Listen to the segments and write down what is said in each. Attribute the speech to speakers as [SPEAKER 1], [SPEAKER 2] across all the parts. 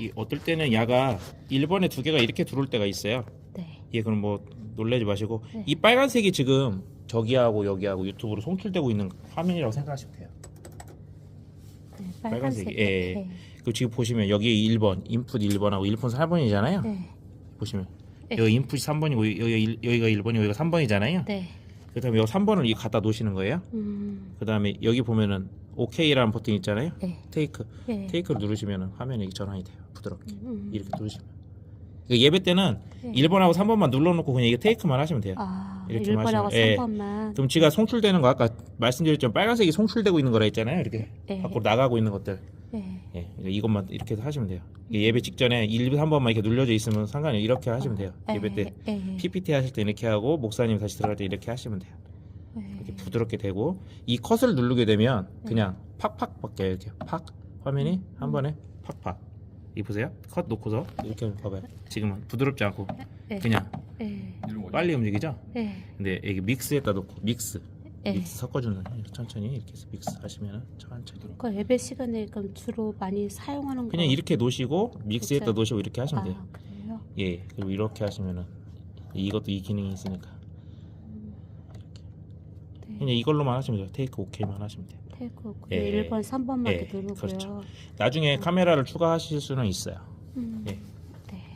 [SPEAKER 1] 이 어떨 때는 야가 1번에 두 개가 이렇게 들어올 때가 있어요.
[SPEAKER 2] 네.
[SPEAKER 1] 예, 그럼 뭐 놀라지 마시고
[SPEAKER 2] 네.
[SPEAKER 1] 이 빨간색이 지금 저기하고 여기하고 유튜브로 송출되고 있는 화면이라고 생각하시면 돼요.
[SPEAKER 2] 네.
[SPEAKER 1] 빨간색이,
[SPEAKER 2] 빨간색.
[SPEAKER 1] 예.
[SPEAKER 2] 네.
[SPEAKER 1] 그 지금 보시면 여기 1번 인풋 1번하고 1푼 4번이잖아요.
[SPEAKER 2] 네.
[SPEAKER 1] 보시면
[SPEAKER 2] 네.
[SPEAKER 1] 여기 인풋이 3번이고 여기 일- 여기가 1번이고 여기가 3번이잖아요.
[SPEAKER 2] 네.
[SPEAKER 1] 그다음에 여기 3번을 이 갖다 놓으시는 거예요.
[SPEAKER 2] 음.
[SPEAKER 1] 그다음에 여기 보면은 OK라는 버튼 있잖아요.
[SPEAKER 2] 네.
[SPEAKER 1] 테이크.
[SPEAKER 2] 네.
[SPEAKER 1] 테이크를 누르시면 화면이 전환이 돼요. 부드럽게.
[SPEAKER 2] 음.
[SPEAKER 1] 이렇게 누르시면. 그러니까 예배 때는
[SPEAKER 2] 네.
[SPEAKER 1] 1번하고 3번만 눌러놓고 그냥 이게 테이크만 하시면 돼요.
[SPEAKER 2] 아,
[SPEAKER 1] 이렇게
[SPEAKER 2] 1번하고
[SPEAKER 1] 마시면- 예.
[SPEAKER 2] 3번만.
[SPEAKER 1] 그럼 지가 송출되는 거 아까 말씀드렸지만 빨간색이 송출되고 있는 거라 했잖아요. 이렇게
[SPEAKER 2] 네.
[SPEAKER 1] 밖으로 나가고 있는 것들.
[SPEAKER 2] 네.
[SPEAKER 1] 예, 그러니까 이것만 이렇게 하시면 돼요. 예배 직전에 1, 3번만 이렇게 눌려져 있으면 상관이 이렇게 하시면 돼요. 예배 때
[SPEAKER 2] 네.
[SPEAKER 1] PPT 하실 때 이렇게 하고 목사님 다시 들어갈 때 이렇게 하시면 돼요.
[SPEAKER 2] 네.
[SPEAKER 1] 이렇게 부드럽게 되고 이 컷을 누르게 되면 그냥 팍팍 바뀌어요. 이렇게 팍 화면이 한 번에 팍팍. 이 보세요. 컷 놓고서 이렇게 봐봐요. 지금은 부드럽지 않고
[SPEAKER 2] 네.
[SPEAKER 1] 그냥
[SPEAKER 2] 네.
[SPEAKER 1] 빨리 움직이죠.
[SPEAKER 2] 네.
[SPEAKER 1] 근데 여기 믹스에다 놓고 믹스
[SPEAKER 2] 네.
[SPEAKER 1] 믹스 섞어주는 천천히 이렇게 해서 믹스 하시면 천천히
[SPEAKER 2] 그 예배 시간에 그럼 주로 많이 사용하는 거.
[SPEAKER 1] 그냥 이렇게 놓으시고 믹스에다
[SPEAKER 2] 그쵸.
[SPEAKER 1] 놓으시고 이렇게 하시면 돼요.
[SPEAKER 2] 아, 그래요?
[SPEAKER 1] 예 그리고 이렇게 하시면은 이것도 이 기능이 있으니까
[SPEAKER 2] 네.
[SPEAKER 1] 그냥 이걸로만 하시면 돼요. 테이크 오케이만 하시면 돼요.
[SPEAKER 2] 테이크
[SPEAKER 1] 예.
[SPEAKER 2] 1번, 3번만
[SPEAKER 1] 예,
[SPEAKER 2] 이렇게 누르고요.
[SPEAKER 1] 그렇죠. 나중에 카메라를 추가하실 수는 있어요.
[SPEAKER 2] 음.
[SPEAKER 1] 예.
[SPEAKER 2] 네.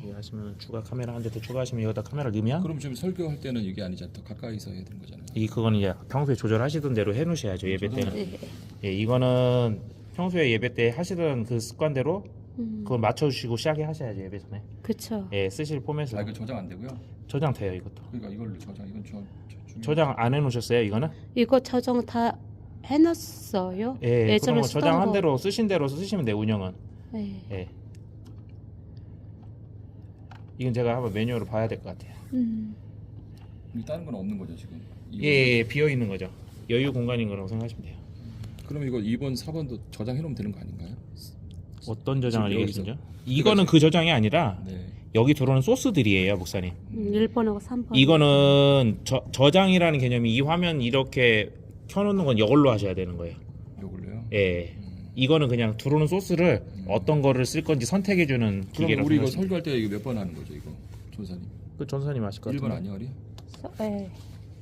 [SPEAKER 1] 이거 하시면 추가 카메라 한 대 더 추가하시면 여기다 카메라 넣으면
[SPEAKER 3] 그럼 지금 설교할 때는 이게 아니잖아. 더 가까이서 해야 되는 거잖아요.
[SPEAKER 1] 이 그거는 이제 평소에 조절하시던 대로 해 놓으셔야죠 예배 때는.
[SPEAKER 2] 네.
[SPEAKER 1] 예, 이거는 평소에 예배 때 하시던 그 습관대로
[SPEAKER 2] 음.
[SPEAKER 1] 그걸 맞춰 주시고 시작해 하셔야죠 예배 전에.
[SPEAKER 2] 그쵸.
[SPEAKER 1] 예, 쓰실 포맷으로
[SPEAKER 3] 아 이거 저장 안 되고요.
[SPEAKER 1] 저장 돼요 이것도.
[SPEAKER 3] 그러니까 이걸로 저장. 이건 저, 저.
[SPEAKER 1] 저장 안 해놓으셨어요 이거는?
[SPEAKER 2] 이거 저장 다 해놨어요?
[SPEAKER 1] 예,
[SPEAKER 2] 예전에
[SPEAKER 1] 그럼 뭐
[SPEAKER 2] 쓰던
[SPEAKER 1] 저장한
[SPEAKER 2] 거.
[SPEAKER 1] 대로 쓰신 대로 쓰시면 돼요 운영은.
[SPEAKER 2] 네.
[SPEAKER 1] 예. 이건 제가 한번 매뉴얼을 봐야 될 것 같아요.
[SPEAKER 2] 음.
[SPEAKER 3] 이 다른 건 없는 거죠 지금. 이거.
[SPEAKER 1] 예, 예, 비어 있는 거죠. 여유 공간인 거라고 생각하시면 돼요.
[SPEAKER 3] 그럼 이거 2번, 4번도 저장해 놓으면 되는 거 아닌가요?
[SPEAKER 1] 어떤 저장을
[SPEAKER 3] 지금
[SPEAKER 1] 얘기하시죠?
[SPEAKER 3] 여기서.
[SPEAKER 1] 이거는 그 저장이 아니라
[SPEAKER 3] 네.
[SPEAKER 1] 여기 들어오는 소스들이에요, 목사님.
[SPEAKER 2] 음, 1번하고 3번.
[SPEAKER 1] 이거는 저, 저장이라는 개념이 이 화면 이렇게 켜놓는 건 이걸로 하셔야 되는 거예요.
[SPEAKER 3] 요걸로요.
[SPEAKER 1] 예.
[SPEAKER 3] 음.
[SPEAKER 1] 이거는 그냥 들어오는 소스를
[SPEAKER 3] 음.
[SPEAKER 1] 어떤 거를 쓸 건지 선택해주는
[SPEAKER 3] 그럼
[SPEAKER 1] 기계라고
[SPEAKER 3] 우리 이거
[SPEAKER 1] 생각하시면.
[SPEAKER 3] 설교할 때 이거 몇 번 하는 거죠 이거? 조사님.
[SPEAKER 1] 그 전사님 아실 것 같은데.
[SPEAKER 3] 1번 아니요, 우리?
[SPEAKER 2] 서- 네.